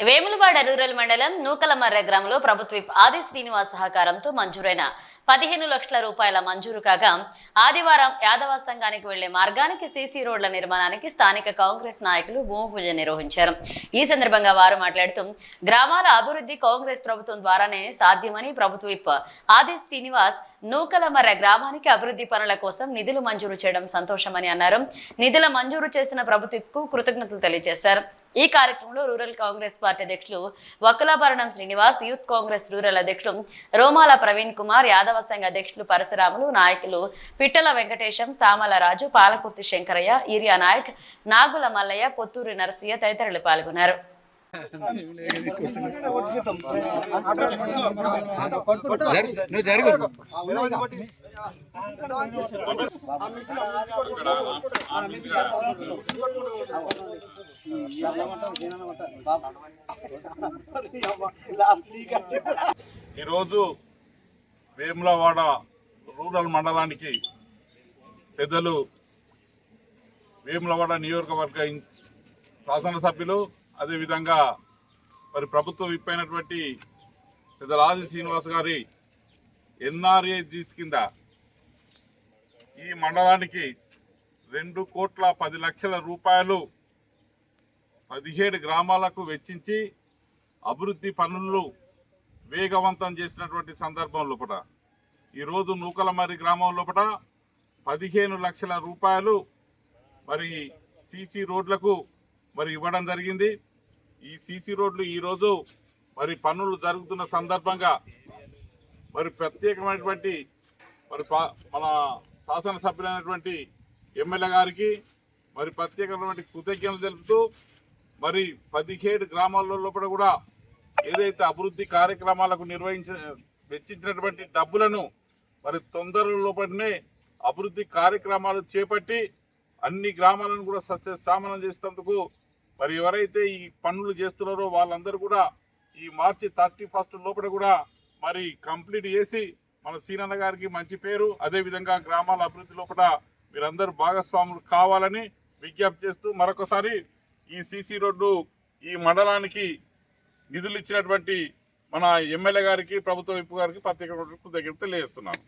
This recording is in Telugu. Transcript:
వేములవాడ రూరల్ మండలం నూకలమర్ర గ్రామంలో ప్రభుత్వ ఆది శ్రీనివాస్ సహకారంతో మంజూరైన పదిహేను లక్షల రూపాయల మంజూరు కాగా ఆదివారం యాదవ సంఘానికి వెళ్ళే మార్గానికి సీసీ రోడ్ల నిర్మాణానికి స్థానిక కాంగ్రెస్ నాయకులు భూమి పూజ నిర్వహించారు. ఈ సందర్భంగా వారు మాట్లాడుతూ గ్రామాల అభివృద్ధి కాంగ్రెస్ ప్రభుత్వం ద్వారానే సాధ్యమని ప్రభుత్వ విప్ ఆది శ్రీనివాస్ నూకలమర్ర గ్రామానికి అభివృద్ధి పనుల కోసం నిధులు మంజూరు చేయడం సంతోషమని అన్నారు. నిధుల మంజూరు చేసిన ప్రభుత్వకు కృతజ్ఞతలు తెలియజేశారు. ఈ కార్యక్రమంలో రూరల్ కాంగ్రెస్ పార్టీ అధ్యక్షులు Vakulabharanam Srinivas youth Congress rural అధ్యక్షులు రోమాల ప్రవీణ్ కుమార్ యాదవ సంఘ అధ్యక్షులు పరశురాములు నాయకులు పిట్టల వెంకటేశం సామలరాజు పాలకుర్తి శంకరయ్య ఈరియా నాయక్ నాగుల మల్లయ్య పొత్తూరి నరసయ్య తదితరులు పాల్గొన్నారు. ఈరోజు వేములవాడ రూరల్ మండలానికి పెద్దలు వేములవాడ నియోజకవర్గ శాసనసభ్యులు అదేవిధంగా మరి ప్రభుత్వం విప్పైనటువంటి పెద్ద రాజు శ్రీనివాస్ గారి ఎన్ఆర్ఏజీస్ కింద ఈ మండలానికి రెండు కోట్ల పది లక్షల రూపాయలు పదిహేడు గ్రామాలకు వెచ్చించి అభివృద్ధి పనులు వేగవంతం చేసినటువంటి సందర్భం లోపల ఈరోజు నూకలమర్రి గ్రామం లోపల పదిహేను లక్షల రూపాయలు మరి సీసీ రోడ్లకు మరి ఇవ్వడం జరిగింది. ఈ సీసీ రోడ్లు ఈరోజు మరి పనులు జరుగుతున్న సందర్భంగా మరి ప్రత్యేకమైనటువంటి మరి మన శాసనసభ్యులైనటువంటి ఎమ్మెల్యే గారికి మరి ప్రత్యేకమైనటువంటి కృతజ్ఞతలు తెలుపుతూ మరి పదిహేడు గ్రామాల లోపల కూడా ఏదైతే అభివృద్ధి కార్యక్రమాలకు నిర్వహించ వెచ్చించినటువంటి డబ్బులను మరి తొందర లోపలనే అభివృద్ధి కార్యక్రమాలు చేపట్టి అన్ని గ్రామాలను కూడా సస్యశ్యామలం చేసేందుకు మరి ఎవరైతే ఈ పనులు చేస్తున్నారో వాళ్ళందరూ కూడా ఈ మార్చి థర్టీ ఫస్ట్ లోపల కూడా మరి కంప్లీట్ చేసి మన సీనన్న గారికి మంచి పేరు అదేవిధంగా గ్రామాల అభివృద్ధి లోపల మీరందరూ భాగస్వాములు కావాలని విజ్ఞప్తి చేస్తూ మరొకసారి ఈ సీసీ రోడ్డు ఈ మండలానికి నిధులు ఇచ్చినటువంటి మన ఎమ్మెల్యే గారికి ప్రభుత్వ విప్పు గారికి ప్రత్యేక కృతజ్ఞతలు తెలియజేస్తున్నాను